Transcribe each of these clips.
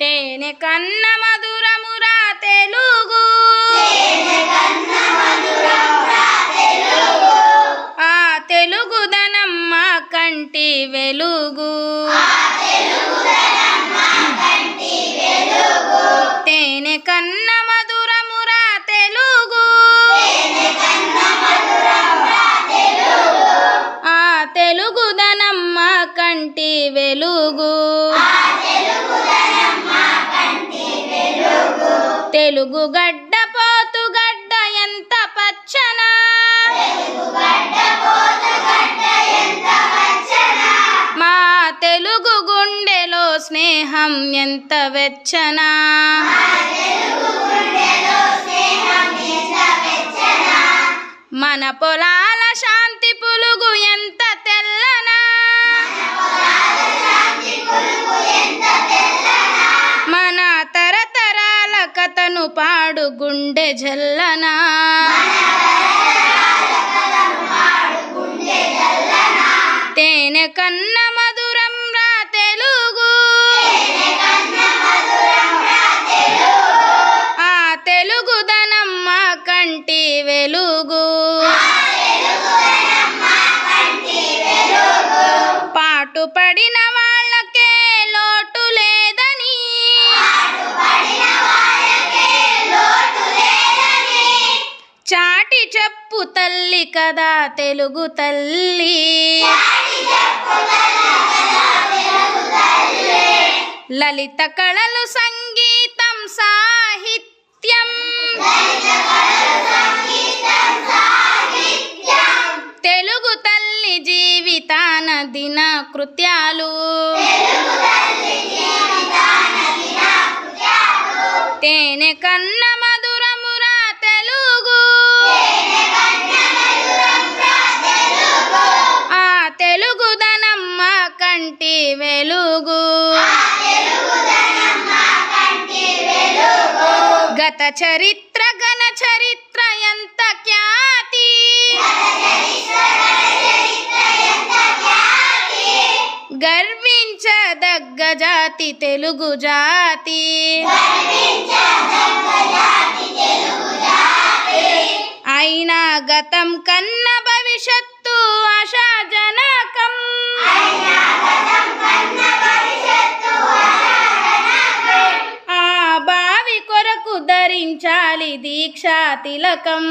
తేనె కన్న మధురమురా తెలుగు. ఆ తెలుగుదనమ్మ కంటి వెలుగు. తేనె కన్న మధురమురా తెలుగు. ఆ తెలుగుదనమ్మ కంటి తెలుగు గడ్డ పోతు గడ్డ ఎంత పచ్చనా? మా తెలుగు గుండెలో స్నేహం ఎంత వెచ్చనా? మన పొలాల శాంతి పులుగు ఎంత కథను పాడు గుండె జల్లనా. తేనె కన్నమ చెప్పు తల్లి కదా తెలుగు తల్లి. లలిత కళలు సంగీతం సాహిత్యం. తెలుగు తల్లి జీవితాన దిన కృత్యాలు తేనె కన్నమ గత చరిత్ర గణ చరిత్ర ఎంత ఖ్యాతి? గర్వించదగ్గ జాతి తెలుగు జాతి. అయినా గతం కన్న భవిష్యత్తు ఆశాజనకం. ధరించాలి దీక్షా తిలకం.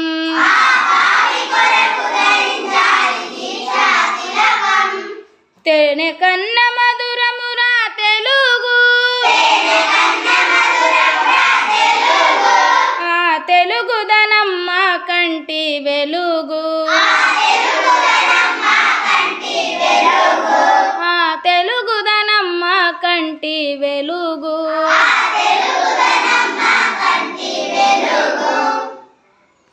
తెనె కన్న మధురమురా తెలుగు. ఆ తెలుగుదనమ్మ కంటి వెలుగు. ఆ తెలుగుదనమ్మ కంటి వెలుగు.